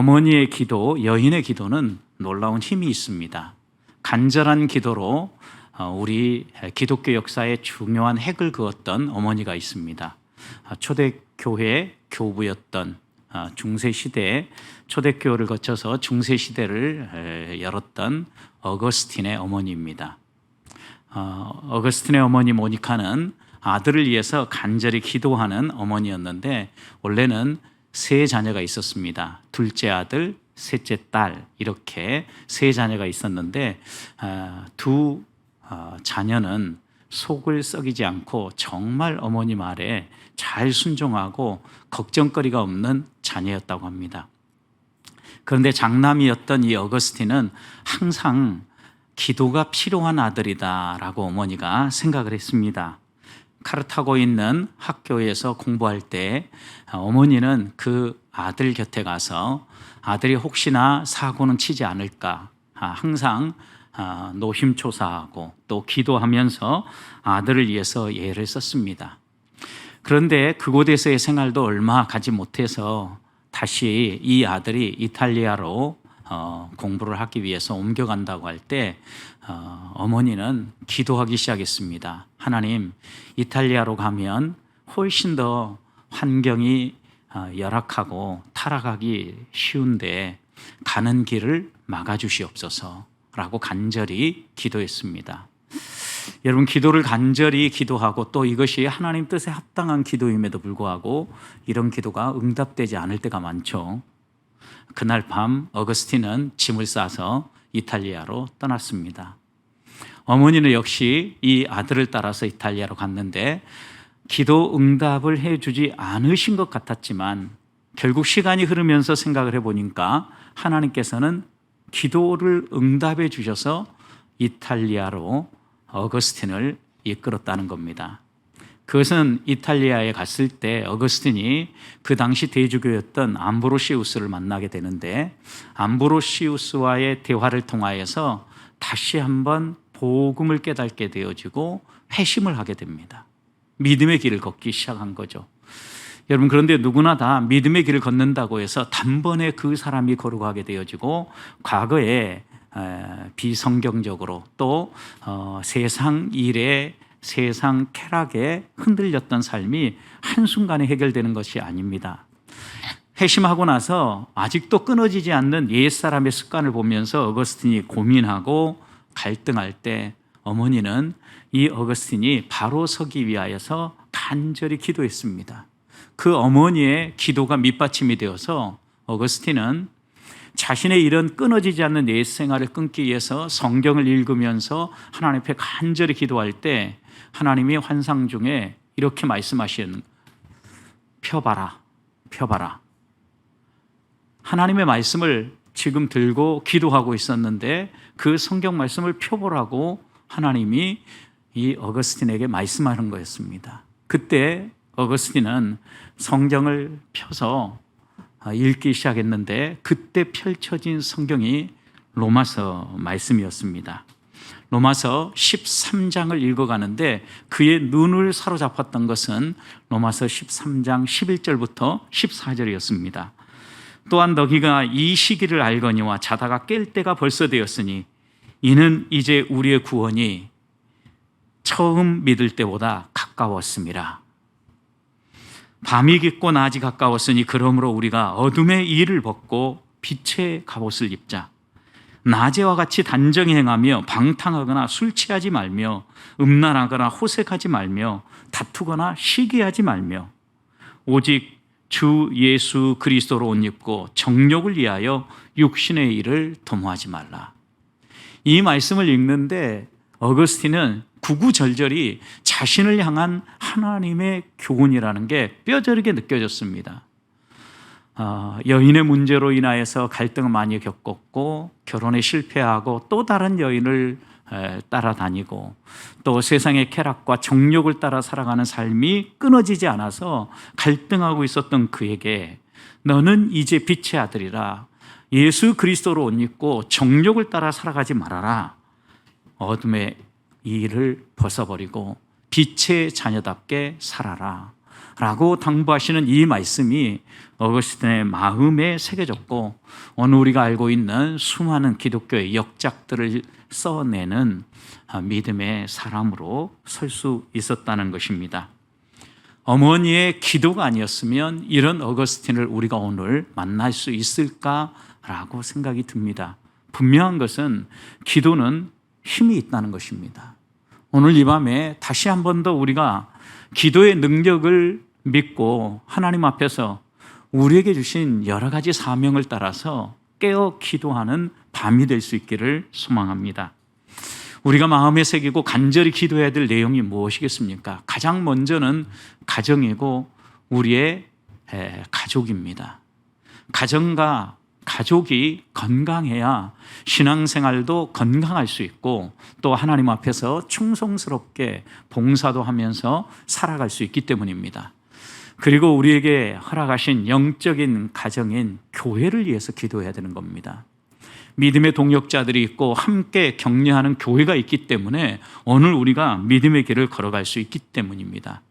어머니의 기도, 여인의 기도는 놀라운 힘이 있습니다. 간절한 기도로 어, 우리 기독교 역사에 중요한 핵을 그었던 어머니가 있습니다. 아, 초대교회 교부였던 아, 중세 시대에 초대교회를 거쳐서 중세 시대를 열었던 어거스틴의 어머니입니다. 어, 어거스틴의 어머니 모니카는 아들을 위해서 간절히 기도하는 어머니였는데 원래는 세 자녀가 있었습니다. 둘째 아들, 셋째 딸 이렇게 세 자녀가 있었는데 아, 두 어, 자녀는 속을 썩이지 않고 정말 어머니 말에 잘 순종하고 걱정거리가 없는 자녀였다고 합니다. 그런데 장남이었던 이 어거스틴은 항상 기도가 필요한 아들이다라고 어머니가 생각을 했습니다. 카르타고 있는 학교에서 공부할 때 어머니는 그 아들 곁에 가서 아들이 혹시나 사고는 치지 않을까 아, 항상 아, 노심초사하고 또 기도하면서 아들을 위해서 예를 썼습니다. 그런데 그곳에서의 생활도 얼마 가지 못해서 다시 이 아들이 이탈리아로 어, 공부를 하기 위해서 옮겨간다고 할 때 어, 어머니는 기도하기 시작했습니다. 하나님, 이탈리아로 가면 훨씬 더 환경이 어, 열악하고 타락하기 쉬운데 가는 길을 막아주시옵소서 라고 간절히 기도했습니다. 여러분 기도를 간절히 기도하고 또 이것이 하나님 뜻에 합당한 기도임에도 불구하고 이런 기도가 응답되지 않을 때가 많죠. 그날 밤 어거스틴은 짐을 싸서 이탈리아로 떠났습니다. 어머니는 역시 이 아들을 따라서 이탈리아로 갔는데 기도 응답을 해주지 않으신 것 같았지만 결국 시간이 흐르면서 생각을 해보니까 하나님께서는 기도를 응답해 주셔서 이탈리아로 어거스틴을 이끌었다는 겁니다. 그것은 이탈리아에 갔을 때 어거스틴이 그 당시 대주교였던 암브로시우스를 만나게 되는데 암브로시우스와의 대화를 통하여서 다시 한번 복음을 깨닫게 되어지고 회심을 하게 됩니다. 믿음의 길을 걷기 시작한 거죠. 여러분 그런데 누구나 다 믿음의 길을 걷는다고 해서 단번에 그 사람이 걸어가게 되어지고 과거에 비성경적으로 또 어, 세상 일에 세상 쾌락에 흔들렸던 삶이 한순간에 해결되는 것이 아닙니다. 회심하고 나서 아직도 끊어지지 않는 옛사람의 습관을 보면서 어거스틴이 고민하고 갈등할 때 어머니는 이 어거스틴이 바로 서기 위하여서 간절히 기도했습니다. 그 어머니의 기도가 밑받침이 되어서 어거스틴은 자신의 이런 끊어지지 않는 옛 생활을 끊기 위해서 성경을 읽으면서 하나님 앞에 간절히 기도할 때 하나님이 환상 중에 이렇게 말씀하시는 펴봐라, 펴봐라. 하나님의 말씀을 지금 들고 기도하고 있었는데 그 성경 말씀을 펴보라고 하나님이 이 어거스틴에게 말씀하는 거였습니다. 그때 어거스틴은 성경을 펴서 읽기 시작했는데 그때 펼쳐진 성경이 로마서 말씀이었습니다. 로마서 13장을 읽어가는데 그의 눈을 사로잡았던 것은 로마서 13장 11절부터 14절이었습니다. 또한 너희가 이 시기를 알거니와 자다가 깰 때가 벌써 되었으니 이는 이제 우리의 구원이 처음 믿을 때보다 가까웠습니다. 밤이 깊고 낮이 가까웠으니 그러므로 우리가 어둠의 일을 벗고 빛의 갑옷을 입자. 낮에와 같이 단정히 행하며 방탕하거나 술 취하지 말며 음란하거나 호색하지 말며 다투거나 시기하지 말며 오직 주 예수 그리스도로 옷 입고 정욕을 위하여 육신의 일을 도모하지 말라. 이 말씀을 읽는데 어거스틴은 구구절절이 자신을 향한 하나님의 교훈이라는 게 뼈저리게 느껴졌습니다. 어, 여인의 문제로 인하여서 갈등을 많이 겪었고 결혼에 실패하고 또 다른 여인을 따라다니고 또 세상의 쾌락과 정욕을 따라 살아가는 삶이 끊어지지 않아서 갈등하고 있었던 그에게 너는 이제 빛의 아들이라 예수 그리스도로 옷 입고 정욕을 따라 살아가지 말아라. 어둠의 일을 벗어버리고 빛의 자녀답게 살아라 라고 당부하시는 이 말씀이 어거스틴의 마음에 새겨졌고 오늘 우리가 알고 있는 수많은 기독교의 역작들을 써내는 아, 믿음의 사람으로 설 수 있었다는 것입니다. 어머니의 기도가 아니었으면 이런 어거스틴을 우리가 오늘 만날 수 있을까라고 생각이 듭니다. 분명한 것은 기도는 힘이 있다는 것입니다. 오늘 이 밤에 다시 한 번 더 우리가 기도의 능력을 믿고 하나님 앞에서 우리에게 주신 여러 가지 사명을 따라서 깨어 기도하는 밤이 될 수 있기를 소망합니다. 우리가 마음에 새기고 간절히 기도해야 될 내용이 무엇이겠습니까? 가장 먼저는 가정이고 우리의 에, 가족입니다. 가정과 가족이 건강해야 신앙생활도 건강할 수 있고 또 하나님 앞에서 충성스럽게 봉사도 하면서 살아갈 수 있기 때문입니다. 그리고 우리에게 허락하신 영적인 가정인 교회를 위해서 기도해야 되는 겁니다. 믿음의 동역자들이 있고 함께 격려하는 교회가 있기 때문에 오늘 우리가 믿음의 길을 걸어갈 수 있기 때문입니다.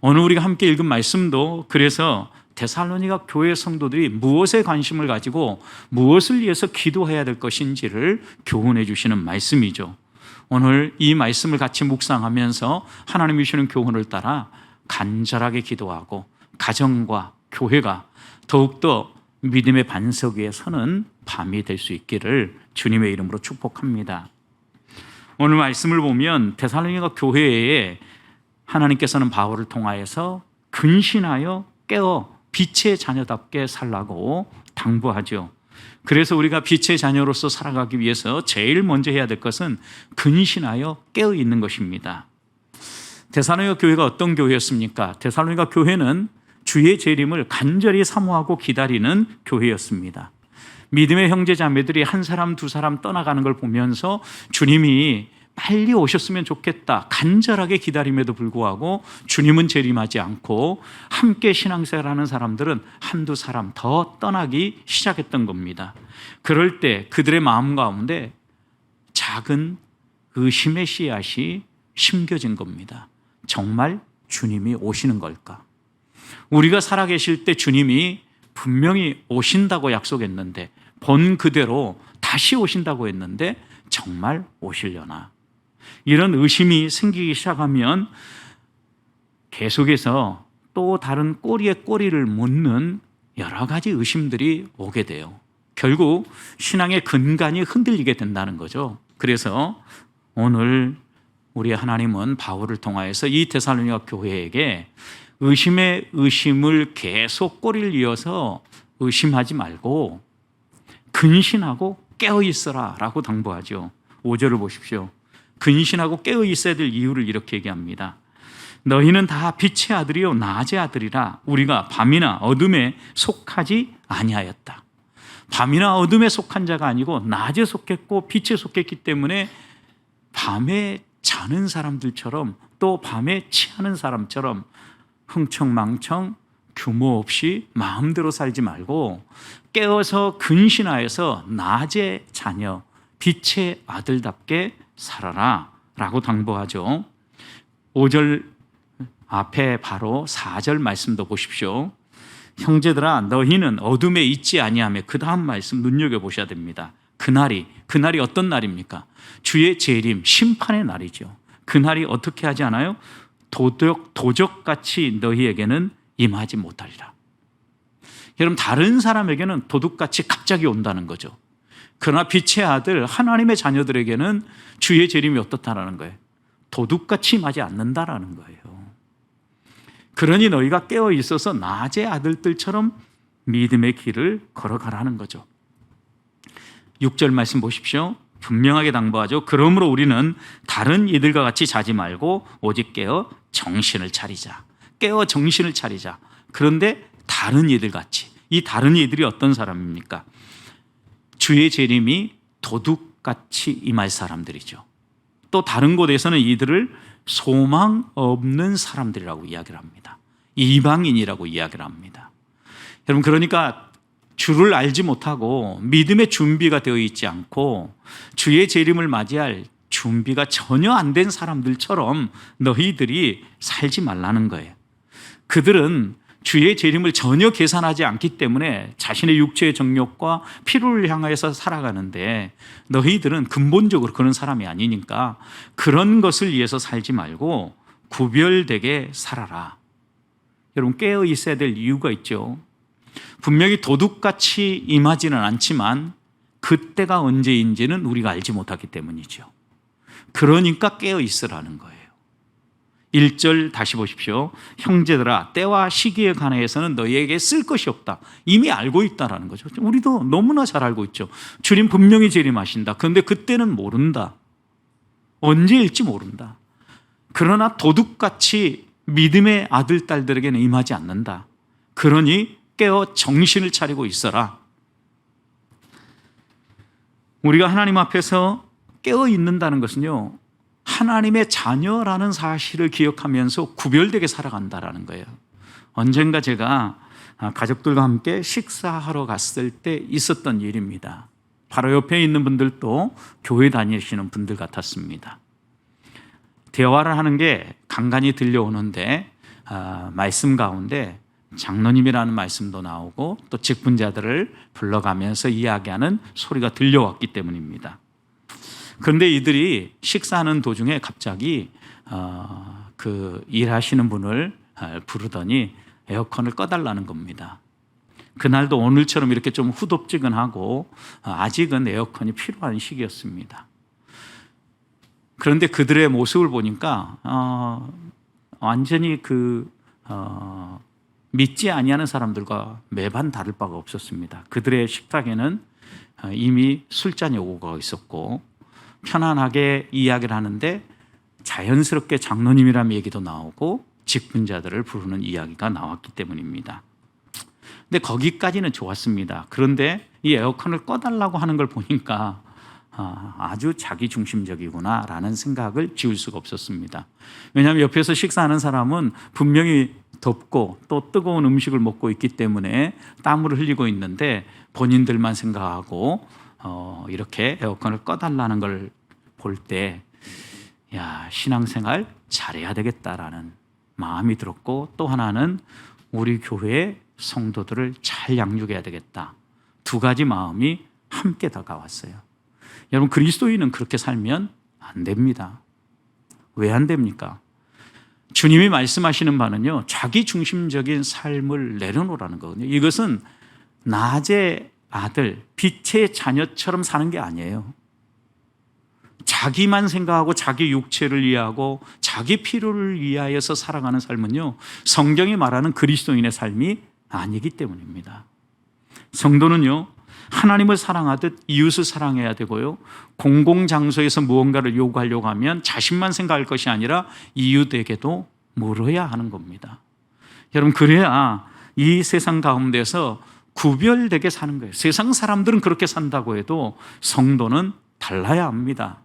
오늘 우리가 함께 읽은 말씀도 그래서 데살로니가 교회 성도들이 무엇에 관심을 가지고 무엇을 위해서 기도해야 될 것인지를 교훈해 주시는 말씀이죠. 오늘 이 말씀을 같이 묵상하면서 하나님이 주시는 교훈을 따라 간절하게 기도하고 가정과 교회가 더욱더 믿음의 반석 위에 서는 밤이 될 수 있기를 주님의 이름으로 축복합니다. 오늘 말씀을 보면 데살로니가 교회에 하나님께서는 바울을 통하여서 근신하여 깨어 빛의 자녀답게 살라고 당부하죠. 그래서 우리가 빛의 자녀로서 살아가기 위해서 제일 먼저 해야 될 것은 근신하여 깨어 있는 것입니다. 데살로니가 교회가 어떤 교회였습니까? 데살로니가 교회는 주의 재림을 간절히 사모하고 기다리는 교회였습니다. 믿음의 형제 자매들이 한 사람 두 사람 떠나가는 걸 보면서 주님이 빨리 오셨으면 좋겠다. 간절하게 기다림에도 불구하고 주님은 재림하지 않고 함께 신앙생활하는 사람들은 한두 사람 더 떠나기 시작했던 겁니다. 그럴 때 그들의 마음 가운데 작은 의심의 씨앗이 심겨진 겁니다. 정말 주님이 오시는 걸까? 우리가 살아계실 때 주님이 분명히 오신다고 약속했는데 본 그대로 다시 오신다고 했는데 정말 오시려나? 이런 의심이 생기기 시작하면 계속해서 또 다른 꼬리에 꼬리를 묻는 여러 가지 의심들이 오게 돼요. 결국 신앙의 근간이 흔들리게 된다는 거죠. 그래서 오늘 우리 하나님은 바울을 통하여서 이 데살로니가 교회에게 의심의 의심을 계속 꼬리를 이어서 의심하지 말고 근신하고 깨어 있어라 라고 당부하죠. 5절을 보십시오. 근신하고 깨어 있어야 될 이유를 이렇게 얘기합니다. 너희는 다 빛의 아들이요 낮의 아들이라 우리가 밤이나 어둠에 속하지 아니하였다. 밤이나 어둠에 속한 자가 아니고 낮에 속했고 빛에 속했기 때문에 밤에 자는 사람들처럼 또 밤에 취하는 사람처럼 흥청망청 규모 없이 마음대로 살지 말고 깨어서 근신하여서 낮의 자녀, 빛의 아들답게 살아라 라고 당부하죠. 5절 앞에 바로 4절 말씀도 보십시오. 형제들아 너희는 어둠에 있지 아니하며 그 다음 말씀 눈여겨 보셔야 됩니다. 그날이 그날이 어떤 날입니까? 주의 재림 심판의 날이죠. 그날이 어떻게 하지 않아요? 도적 도적같이 너희에게는 임하지 못하리라. 여러분 다른 사람에게는 도둑같이 갑자기 온다는 거죠. 그러나 빛의 아들 하나님의 자녀들에게는 주의 재림이 어떻다라는 거예요. 도둑같이 임하지 않는다라는 거예요. 그러니 너희가 깨어 있어서 낮의 아들들처럼 믿음의 길을 걸어가라는 거죠. 6절 말씀 보십시오. 분명하게 당부하죠. 그러므로 우리는 다른 이들과 같이 자지 말고 오직 깨어 정신을 차리자. 깨어 정신을 차리자. 그런데 다른 이들 같이. 이 다른 이들이 어떤 사람입니까? 주의 재림이 도둑같이 임할 사람들이죠. 또 다른 곳에서는 이들을 소망 없는 사람들이라고 이야기를 합니다. 이방인이라고 이야기를 합니다. 여러분 그러니까 주를 알지 못하고 믿음의 준비가 되어 있지 않고 주의 재림을 맞이할 준비가 전혀 안 된 사람들처럼 너희들이 살지 말라는 거예요. 그들은 주의 재림을 전혀 계산하지 않기 때문에 자신의 육체의 정욕과 피로를 향하여서 살아가는데 너희들은 근본적으로 그런 사람이 아니니까 그런 것을 위해서 살지 말고 구별되게 살아라. 여러분 깨어 있어야 될 이유가 있죠. 분명히 도둑같이 임하지는 않지만 그때가 언제인지는 우리가 알지 못하기 때문이죠. 그러니까 깨어 있으라는 거예요. 1절 다시 보십시오. 형제들아, 때와 시기에 관해서는 너희에게 쓸 것이 없다. 이미 알고 있다라는 거죠. 우리도 너무나 잘 알고 있죠. 주님 분명히 재림하신다. 그런데 그때는 모른다. 언제일지 모른다. 그러나 도둑같이 믿음의 아들, 딸들에게는 임하지 않는다. 그러니 깨어 정신을 차리고 있어라. 우리가 하나님 앞에서 깨어 있는다는 것은요, 하나님의 자녀라는 사실을 기억하면서 구별되게 살아간다라는 거예요. 언젠가 제가 가족들과 함께 식사하러 갔을 때 있었던 일입니다. 바로 옆에 있는 분들도 교회 다니시는 분들 같았습니다. 대화를 하는 게 간간히 들려오는데 아, 말씀 가운데 장로님이라는 말씀도 나오고 또 직분자들을 불러가면서 이야기하는 소리가 들려왔기 때문입니다. 그런데 이들이 식사하는 도중에 갑자기 어, 그 일하시는 분을 어, 부르더니 에어컨을 꺼달라는 겁니다. 그날도 오늘처럼 이렇게 좀 후덥지근하고 어, 아직은 에어컨이 필요한 시기였습니다. 그런데 그들의 모습을 보니까 어, 완전히 그 어, 믿지 아니하는 사람들과 매반 다를 바가 없었습니다. 그들의 식탁에는 어, 이미 술잔이 오고 있었고 편안하게 이야기를 하는데 자연스럽게 장로님이라는 얘기도 나오고 직분자들을 부르는 이야기가 나왔기 때문입니다. 근데 거기까지는 좋았습니다. 그런데 이 에어컨을 꺼달라고 하는 걸 보니까 아, 아주 자기 중심적이구나라는 생각을 지울 수가 없었습니다. 왜냐하면 옆에서 식사하는 사람은 분명히 덥고 또 뜨거운 음식을 먹고 있기 때문에 땀을 흘리고 있는데 본인들만 생각하고 어, 이렇게 에어컨을 꺼달라는 걸 볼 때, 야, 신앙생활 잘해야 되겠다라는 마음이 들었고 또 하나는 우리 교회 성도들을 잘 양육해야 되겠다. 두 가지 마음이 함께 다가왔어요. 여러분, 그리스도인은 그렇게 살면 안 됩니다. 왜 안 됩니까? 주님이 말씀하시는 바는요, 자기 중심적인 삶을 내려놓으라는 거거든요. 이것은 낮의 아들, 빛의 자녀처럼 사는 게 아니에요. 자기만 생각하고 자기 육체를 위하고 자기 필요를 위하여서 살아가는 삶은요, 성경이 말하는 그리스도인의 삶이 아니기 때문입니다. 성도는요, 하나님을 사랑하듯 이웃을 사랑해야 되고요. 공공장소에서 무언가를 요구하려고 하면 자신만 생각할 것이 아니라 이웃에게도 물어야 하는 겁니다. 여러분, 그래야 이 세상 가운데서 구별되게 사는 거예요. 세상 사람들은 그렇게 산다고 해도 성도는 달라야 합니다.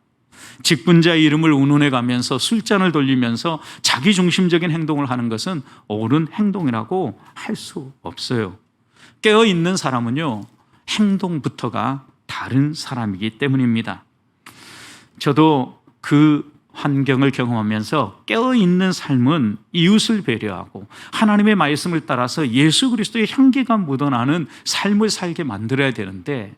직분자 이름을 운운해 가면서 술잔을 돌리면서 자기 중심적인 행동을 하는 것은 옳은 행동이라고 할 수 없어요. 깨어 있는 사람은요, 행동부터가 다른 사람이기 때문입니다. 저도 그 환경을 경험하면서 깨어 있는 삶은 이웃을 배려하고 하나님의 말씀을 따라서 예수 그리스도의 향기가 묻어나는 삶을 살게 만들어야 되는데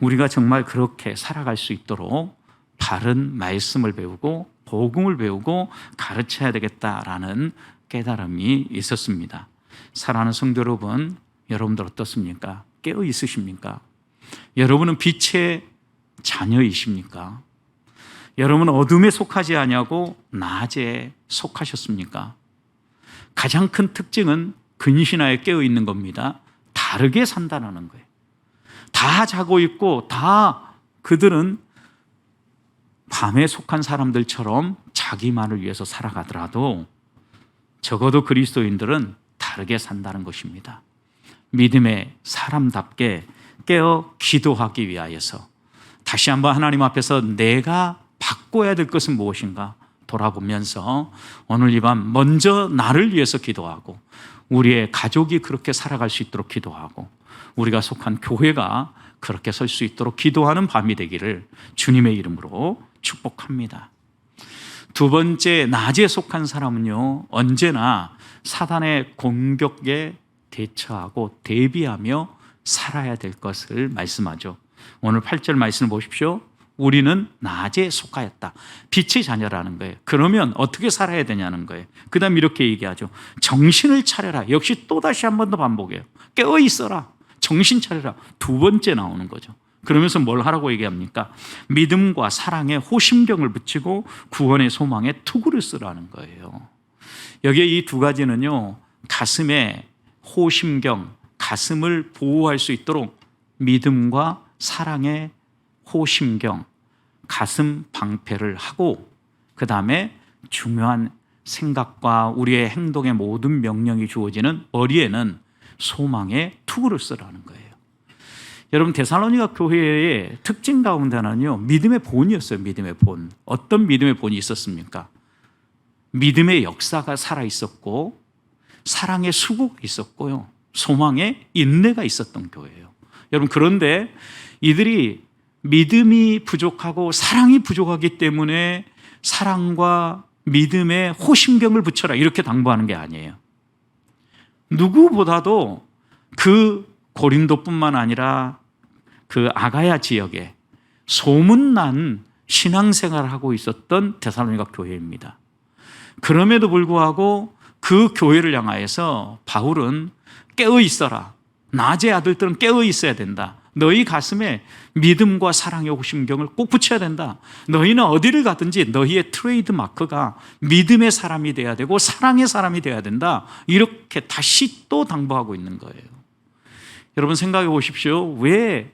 우리가 정말 그렇게 살아갈 수 있도록 바른 말씀을 배우고 복음을 배우고 가르쳐야 되겠다라는 깨달음이 있었습니다. 사랑하는 성도 여러분, 여러분들 어떻습니까? 깨어 있으십니까? 여러분은 빛의 자녀이십니까? 여러분은 어둠에 속하지 아니하고 낮에 속하셨습니까? 가장 큰 특징은 근신하에 깨어 있는 겁니다. 다르게 산다는 거예요. 다 자고 있고 다 그들은 밤에 속한 사람들처럼 자기만을 위해서 살아가더라도 적어도 그리스도인들은 다르게 산다는 것입니다. 믿음의 사람답게 깨어 기도하기 위하여서 다시 한번 하나님 앞에서 내가 바꿔야 될 것은 무엇인가 돌아보면서 오늘 이 밤 먼저 나를 위해서 기도하고 우리의 가족이 그렇게 살아갈 수 있도록 기도하고 우리가 속한 교회가 그렇게 설 수 있도록 기도하는 밤이 되기를 주님의 이름으로 축복합니다. 두 번째 낮에 속한 사람은요 언제나 사단의 공격에 대처하고 대비하며 살아야 될 것을 말씀하죠. 오늘 8절 말씀을 보십시오. 우리는 낮에 속하였다. 빛의 자녀라는 거예요. 그러면 어떻게 살아야 되냐는 거예요. 그 다음 이렇게 얘기하죠. 정신을 차려라. 역시 또다시 한 번 더 반복해요. 깨어 있어라. 정신 차려라. 두 번째 나오는 거죠. 그러면서 뭘 하라고 얘기합니까? 믿음과 사랑에 호심경을 붙이고 구원의 소망에 투구를 쓰라는 거예요. 여기에 이 두 가지는요, 가슴에 호심경, 가슴을 보호할 수 있도록 믿음과 사랑의 호심경, 가슴 방패를 하고, 그 다음에 중요한 생각과 우리의 행동의 모든 명령이 주어지는 머리에는 소망의 투구를 쓰라는 거예요. 여러분 데살로니가 교회의 특징 가운데 하나는요 믿음의 본이었어요. 믿음의 본. 어떤 믿음의 본이 있었습니까? 믿음의 역사가 살아 있었고 사랑의 수고가 있었고요. 소망의 인내가 있었던 교회예요. 여러분 그런데 이들이 믿음이 부족하고 사랑이 부족하기 때문에 사랑과 믿음에 호심경을 붙여라 이렇게 당부하는 게 아니에요. 누구보다도 그 고린도뿐만 아니라 그 아가야 지역에 소문난 신앙생활을 하고 있었던 데살로니가 교회입니다. 그럼에도 불구하고 그 교회를 향하여서 바울은 깨어 있어라. 낮의 아들들은 깨어 있어야 된다. 너희 가슴에 믿음과 사랑의 호심경을 꼭 붙여야 된다. 너희는 어디를 가든지 너희의 트레이드 마크가 믿음의 사람이 돼야 되고 사랑의 사람이 돼야 된다. 이렇게 다시 또 당부하고 있는 거예요. 여러분 생각해 보십시오. 왜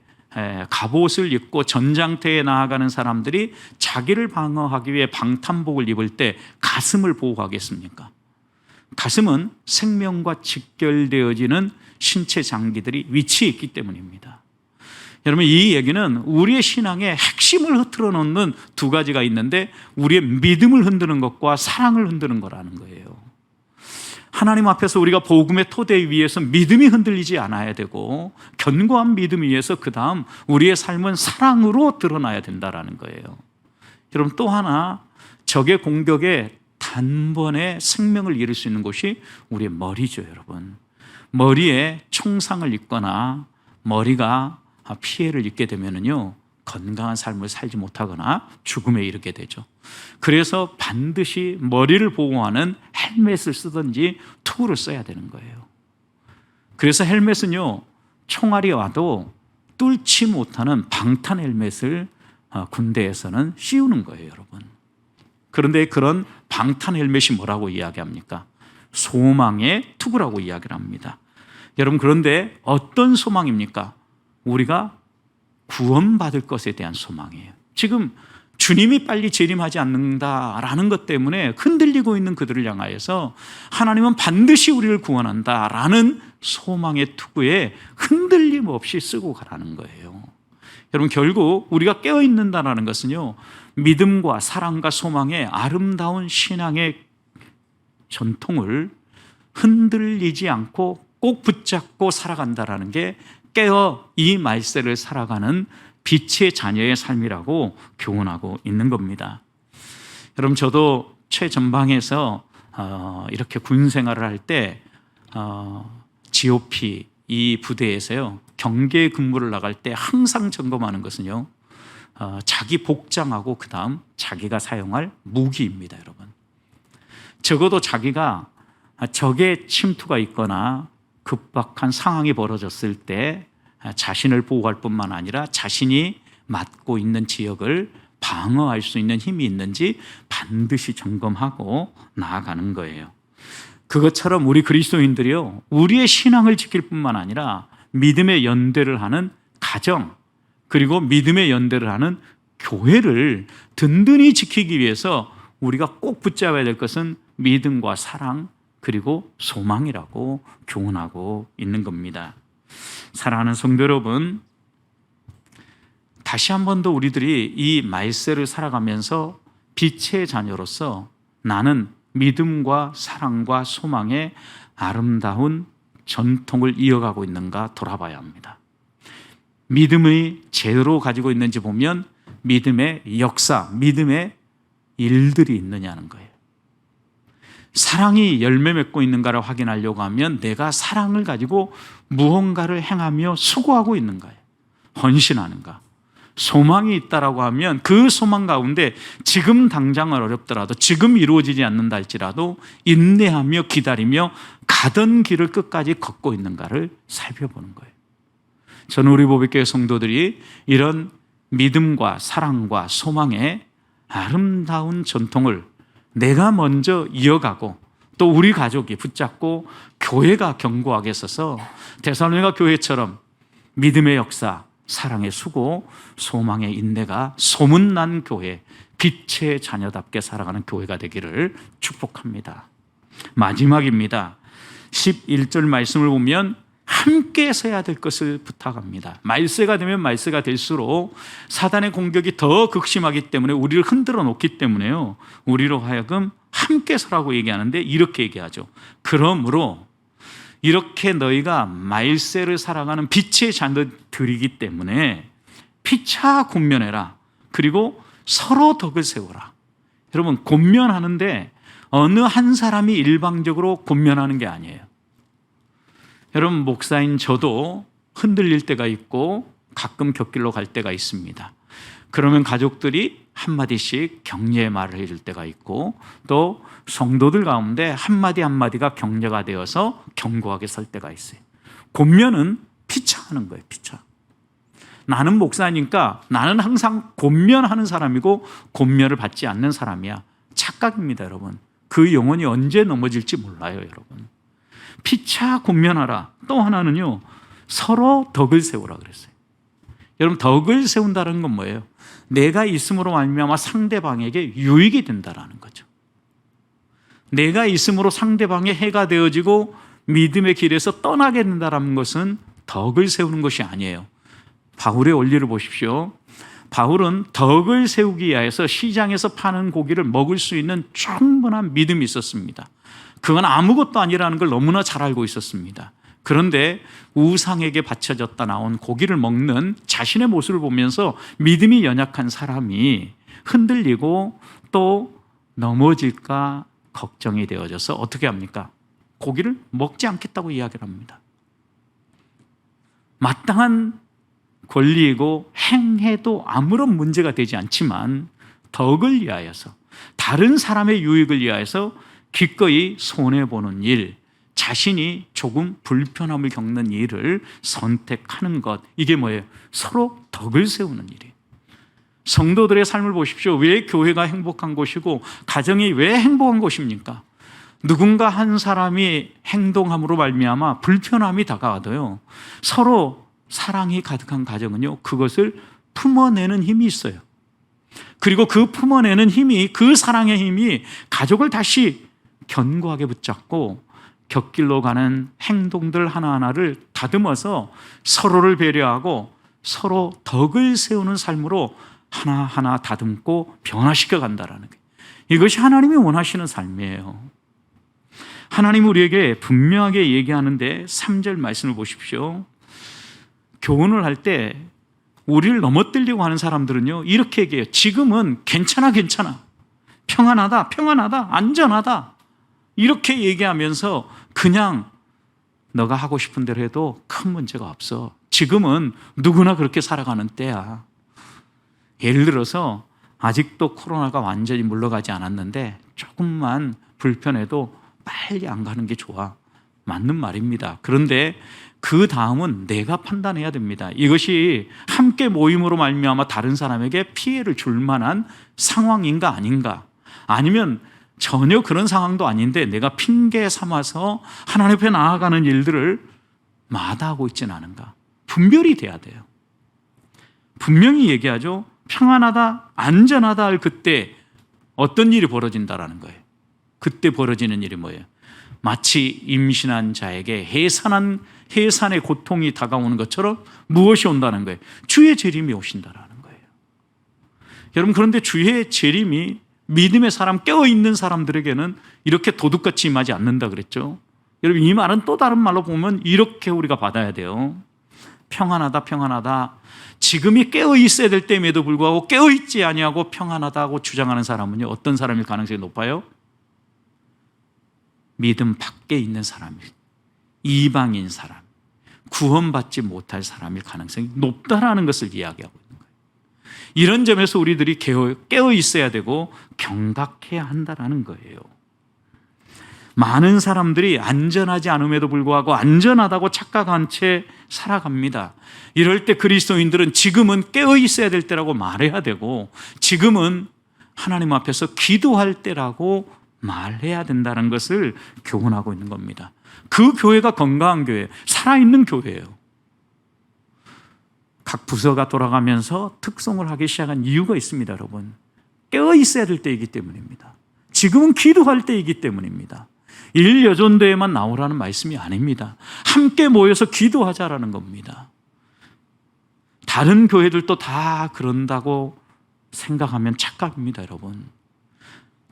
갑옷을 입고 전장터에 나아가는 사람들이 자기를 방어하기 위해 방탄복을 입을 때 가슴을 보호하겠습니까? 가슴은 생명과 직결되어지는 신체 장기들이 위치해 있기 때문입니다. 여러분 이 얘기는 우리의 신앙의 핵심을 흐트러 놓는 두 가지가 있는데 우리의 믿음을 흔드는 것과 사랑을 흔드는 거라는 거예요. 하나님 앞에서 우리가 복음의 토대 위에서 믿음이 흔들리지 않아야 되고 견고한 믿음 위에서 그 다음 우리의 삶은 사랑으로 드러나야 된다라는 거예요. 여러분 또 하나 적의 공격에 단번에 생명을 잃을 수 있는 곳이 우리의 머리죠, 여러분. 머리에 총상을 입거나 머리가 피해를 입게 되면은요 건강한 삶을 살지 못하거나 죽음에 이르게 되죠. 그래서 반드시 머리를 보호하는 헬멧을 쓰든지 투구를 써야 되는 거예요. 그래서 헬멧은요 총알이 와도 뚫지 못하는 방탄 헬멧을 어, 군대에서는 씌우는 거예요, 여러분. 그런데 그런 방탄 헬멧이 뭐라고 이야기합니까? 소망의 투구라고 이야기를 합니다. 여러분 그런데 어떤 소망입니까? 우리가 구원받을 것에 대한 소망이에요. 지금 주님이 빨리 재림하지 않는다라는 것 때문에 흔들리고 있는 그들을 향하여서 하나님은 반드시 우리를 구원한다라는 소망의 투구에 흔들림 없이 쓰고 가라는 거예요. 여러분 결국 우리가 깨어 있는다라는 것은요 믿음과 사랑과 소망의 아름다운 신앙의 전통을 흔들리지 않고 꼭 붙잡고 살아간다라는 게 깨어 이 말세를 살아가는 빛의 자녀의 삶이라고 교훈하고 있는 겁니다. 여러분 저도 최전방에서 어, 이렇게 군 생활을 할때 어, GOP 이 부대에서요 경계 근무를 나갈 때 항상 점검하는 것은요 어, 자기 복장하고 그 다음 자기가 사용할 무기입니다, 여러분. 적어도 자기가 적의 침투가 있거나 급박한 상황이 벌어졌을 때 자신을 보호할 뿐만 아니라 자신이 맡고 있는 지역을 방어할 수 있는 힘이 있는지 반드시 점검하고 나아가는 거예요. 그것처럼 우리 그리스도인들이요, 우리의 신앙을 지킬 뿐만 아니라 믿음의 연대를 하는 가정, 그리고 믿음의 연대를 하는 교회를 든든히 지키기 위해서 우리가 꼭 붙잡아야 될 것은 믿음과 사랑, 그리고 소망이라고 교훈하고 있는 겁니다. 사랑하는 성도 여러분, 다시 한 번 더 우리들이 이 말세를 살아가면서 빛의 자녀로서 나는 믿음과 사랑과 소망의 아름다운 전통을 이어가고 있는가 돌아봐야 합니다. 믿음의 제로 가지고 있는지 보면 믿음의 역사, 믿음의 일들이 있느냐는 거예요. 사랑이 열매 맺고 있는가를 확인하려고 하면 내가 사랑을 가지고 무언가를 행하며 수고하고 있는가요? 헌신하는가? 소망이 있다라고 하면 그 소망 가운데 지금 당장은 어렵더라도 지금 이루어지지 않는다 할지라도 인내하며 기다리며 가던 길을 끝까지 걷고 있는가를 살펴보는 거예요. 저는 우리 보백교회 성도들이 이런 믿음과 사랑과 소망의 아름다운 전통을 내가 먼저 이어가고 또 우리 가족이 붙잡고 교회가 견고하게 서서 대살로니가 교회처럼 믿음의 역사, 사랑의 수고, 소망의 인내가 소문난 교회, 빛의 자녀답게 살아가는 교회가 되기를 축복합니다. 마지막입니다. 11절 말씀을 보면 함께 서야 될 것을 부탁합니다. 말세가 되면 말세가 될수록 사단의 공격이 더 극심하기 때문에 우리를 흔들어 놓기 때문에요. 우리로 하여금 함께 서라고 얘기하는데 이렇게 얘기하죠. 그러므로 이렇게 너희가 말세를 살아가는 빛의 자녀들이기 때문에 피차 곤면해라. 그리고 서로 덕을 세워라. 여러분 곤면하는데 어느 한 사람이 일방적으로 곤면하는 게 아니에요. 여러분 목사인 저도 흔들릴 때가 있고 가끔 곁길로 갈 때가 있습니다. 그러면 가족들이 한마디씩 격려의 말을 해줄 때가 있고 또 성도들 가운데 한마디 한마디가 격려가 되어서 견고하게 설 때가 있어요. 곤면은 피차하는 거예요, 피차. 나는 목사니까 나는 항상 곤면하는 사람이고 곤면을 받지 않는 사람이야. 착각입니다, 여러분. 그 영혼이 언제 넘어질지 몰라요, 여러분. 피차 곤면하라. 또 하나는요, 서로 덕을 세우라 그랬어요. 여러분, 덕을 세운다는 건 뭐예요? 내가 있음으로 말미암아 상대방에게 유익이 된다라는 거죠. 내가 있음으로 상대방의 해가 되어지고 믿음의 길에서 떠나게 된다는 것은 덕을 세우는 것이 아니에요. 바울의 원리를 보십시오. 바울은 덕을 세우기 위해서 시장에서 파는 고기를 먹을 수 있는 충분한 믿음이 있었습니다. 그건 아무것도 아니라는 걸 너무나 잘 알고 있었습니다. 그런데 우상에게 바쳐졌다 나온 고기를 먹는 자신의 모습을 보면서 믿음이 연약한 사람이 흔들리고 또 넘어질까 걱정이 되어져서 어떻게 합니까? 고기를 먹지 않겠다고 이야기를 합니다. 마땅한 권리이고 행해도 아무런 문제가 되지 않지만 덕을 위하여서 다른 사람의 유익을 위하여서 기꺼이 손해보는 일, 자신이 조금 불편함을 겪는 일을 선택하는 것, 이게 뭐예요? 서로 덕을 세우는 일이에요. 성도들의 삶을 보십시오. 왜 교회가 행복한 곳이고, 가정이 왜 행복한 곳입니까? 누군가 한 사람이 행동함으로 말미암아 불편함이 다가와도요. 서로 사랑이 가득한 가정은요. 그것을 품어내는 힘이 있어요. 그리고 그 품어내는 힘이 그 사랑의 힘이 가족을 다시 견고하게 붙잡고 곁길로 가는 행동들 하나하나를 다듬어서 서로를 배려하고 서로 덕을 세우는 삶으로 하나하나 다듬고 변화시켜 간다라는 게 이것이 하나님이 원하시는 삶이에요. 하나님 우리에게 분명하게 얘기하는데 3절 말씀을 보십시오. 교훈을 할 때 우리를 넘어뜨리려고 하는 사람들은요, 이렇게 얘기해요. 지금은 괜찮아, 괜찮아. 평안하다, 평안하다, 안전하다. 이렇게 얘기하면서 그냥 너가 하고 싶은 대로 해도 큰 문제가 없어. 지금은 누구나 그렇게 살아가는 때야. 예를 들어서 아직도 코로나가 완전히 물러가지 않았는데 조금만 불편해도 빨리 안 가는 게 좋아. 맞는 말입니다. 그런데 그 다음은 내가 판단해야 됩니다. 이것이 함께 모임으로 말미암아 다른 사람에게 피해를 줄 만한 상황인가 아닌가? 아니면 전혀 그런 상황도 아닌데 내가 핑계 삼아서 하나님 앞에 나아가는 일들을 마다하고 있지는 않은가? 분별이 돼야 돼요. 분명히 얘기하죠. 평안하다, 안전하다 할 그때 어떤 일이 벌어진다라는 거예요. 그때 벌어지는 일이 뭐예요? 마치 임신한 자에게 해산한 해산의 고통이 다가오는 것처럼 무엇이 온다는 거예요? 주의 재림이 오신다라는 거예요. 여러분 그런데 주의 재림이 믿음의 사람, 깨어있는 사람들에게는 이렇게 도둑같이 임하지 않는다 그랬죠. 여러분, 이 말은 또 다른 말로 보면 이렇게 우리가 받아야 돼요. 평안하다 평안하다 지금이 깨어 있어야 될 때임에도 불구하고 깨어 있지 아니하고 평안하다고 주장하는 사람은요 어떤 사람일 가능성이 높아요? 믿음 밖에 있는 사람일 이방인 사람 구원받지 못할 사람일 가능성이 높다라는 것을 이야기하고. 이런 점에서 우리들이 깨어 있어야 되고 경각해야 한다라는 거예요. 많은 사람들이 안전하지 않음에도 불구하고 안전하다고 착각한 채 살아갑니다. 이럴 때 그리스도인들은 지금은 깨어 있어야 될 때라고 말해야 되고 지금은 하나님 앞에서 기도할 때라고 말해야 된다는 것을 교훈하고 있는 겁니다. 그 교회가 건강한 교회, 살아있는 교회예요. 각 부서가 돌아가면서 특성을 하기 시작한 이유가 있습니다, 여러분. 깨어 있어야 될 때이기 때문입니다. 지금은 기도할 때이기 때문입니다. 일여존대에만 나오라는 말씀이 아닙니다. 함께 모여서 기도하자라는 겁니다. 다른 교회들도 다 그런다고 생각하면 착각입니다, 여러분.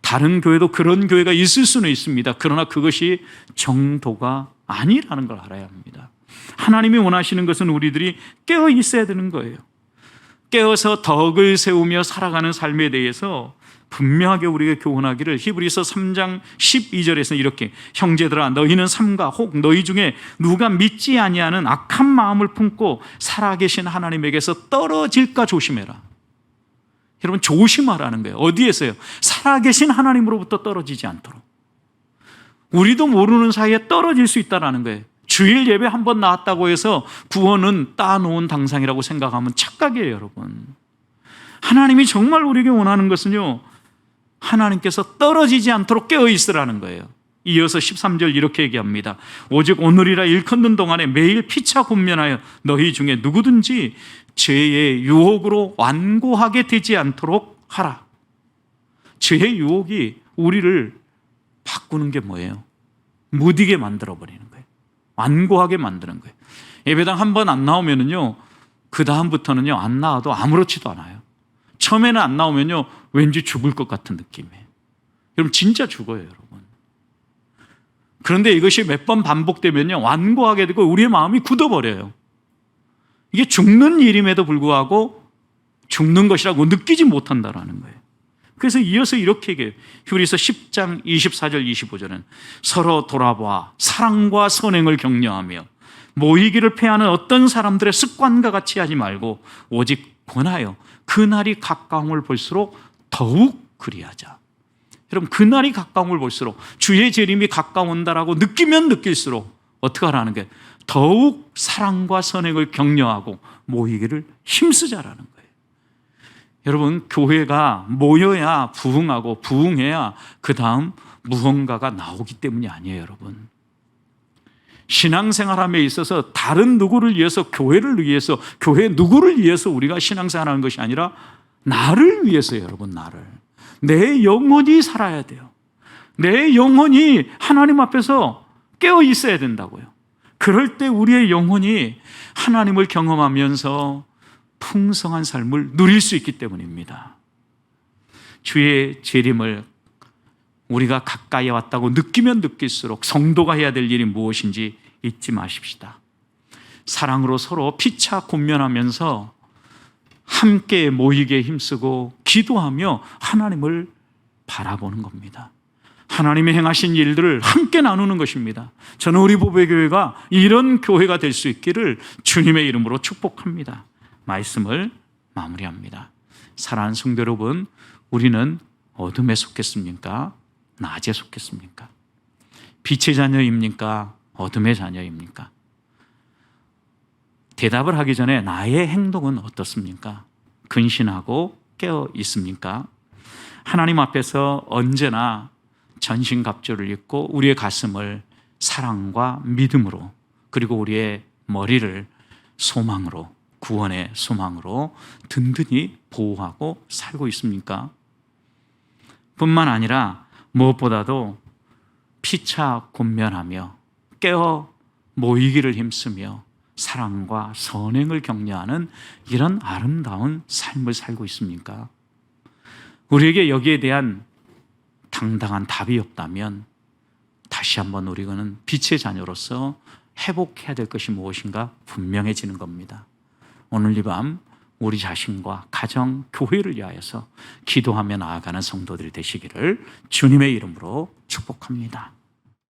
다른 교회도 그런 교회가 있을 수는 있습니다. 그러나 그것이 정도가 아니라는 걸 알아야 합니다. 하나님이 원하시는 것은 우리들이 깨어 있어야 되는 거예요. 깨어서 덕을 세우며 살아가는 삶에 대해서 분명하게 우리에게 교훈하기를 히브리서 3장 12절에서 이렇게 형제들아 너희는 삼가 혹 너희 중에 누가 믿지 아니하는 악한 마음을 품고 살아계신 하나님에게서 떨어질까 조심해라. 여러분 조심하라는 거예요. 어디에서요? 살아계신 하나님으로부터 떨어지지 않도록. 우리도 모르는 사이에 떨어질 수 있다라는 거예요. 주일 예배 한 번 나왔다고 해서 구원은 따놓은 당상이라고 생각하면 착각이에요, 여러분. 하나님이 정말 우리에게 원하는 것은요, 하나님께서 떨어지지 않도록 깨어 있으라는 거예요. 이어서 13절 이렇게 얘기합니다. 오직 오늘이라 일컫는 동안에 매일 피차 곤면하여 너희 중에 누구든지 죄의 유혹으로 완고하게 되지 않도록 하라. 죄의 유혹이 우리를 바꾸는 게 뭐예요? 무디게 만들어 버리는 거예요. 완고하게 만드는 거예요. 예배당 한 번 안 나오면은요, 그 다음부터는요, 안 나와도 아무렇지도 않아요. 처음에는 안 나오면요, 왠지 죽을 것 같은 느낌이에요. 여러분, 진짜 죽어요, 여러분. 그런데 이것이 몇 번 반복되면요, 완고하게 되고 우리의 마음이 굳어버려요. 이게 죽는 일임에도 불구하고 죽는 것이라고 느끼지 못한다라는 거예요. 그래서 이어서 이렇게 얘기해요. 히브리서 10장 24절 25절은 서로 돌아봐 사랑과 선행을 격려하며 모이기를 패하는 어떤 사람들의 습관과 같이 하지 말고 오직 권하여 그날이 가까움을 볼수록 더욱 그리하자. 여러분 그날이 가까움을 볼수록 주의 재림이 가까운다라고 느끼면 느낄수록 어떻게 하라는 게 더욱 사랑과 선행을 격려하고 모이기를 힘쓰자라는 거예요. 여러분 교회가 모여야 부흥하고 부흥해야 그 다음 무언가가 나오기 때문이 아니에요, 여러분. 신앙생활함에 있어서 다른 누구를 위해서 교회를 위해서 교회 누구를 위해서 우리가 신앙생활하는 것이 아니라 나를 위해서 여러분 나를 내 영혼이 살아야 돼요. 내 영혼이 하나님 앞에서 깨어 있어야 된다고요. 그럴 때 우리의 영혼이 하나님을 경험하면서 풍성한 삶을 누릴 수 있기 때문입니다. 주의 재림을 우리가 가까이 왔다고 느끼면 느낄수록 성도가 해야 될 일이 무엇인지 잊지 마십시다. 사랑으로 서로 피차 곤면하면서 함께 모이게 힘쓰고 기도하며 하나님을 바라보는 겁니다. 하나님이 행하신 일들을 함께 나누는 것입니다. 저는 우리 보배교회가 이런 교회가 될 수 있기를 주님의 이름으로 축복합니다. 말씀을 마무리합니다. 사랑하는 성도 여러분, 우리는 어둠에 속했습니까? 낮에 속했습니까? 빛의 자녀입니까? 어둠의 자녀입니까? 대답을 하기 전에 나의 행동은 어떻습니까? 근신하고 깨어 있습니까? 하나님 앞에서 언제나 전신갑주를 입고 우리의 가슴을 사랑과 믿음으로 그리고 우리의 머리를 소망으로 구원의 소망으로 든든히 보호하고 살고 있습니까? 뿐만 아니라 무엇보다도 피차 곤면하며 깨어 모이기를 힘쓰며 사랑과 선행을 격려하는 이런 아름다운 삶을 살고 있습니까? 우리에게 여기에 대한 당당한 답이 없다면 다시 한번 우리는 빛의 자녀로서 회복해야 될 것이 무엇인가 분명해지는 겁니다. 오늘 이 밤 우리 자신과 가정, 교회를 위하여서 기도하며 나아가는 성도들이 되시기를 주님의 이름으로 축복합니다.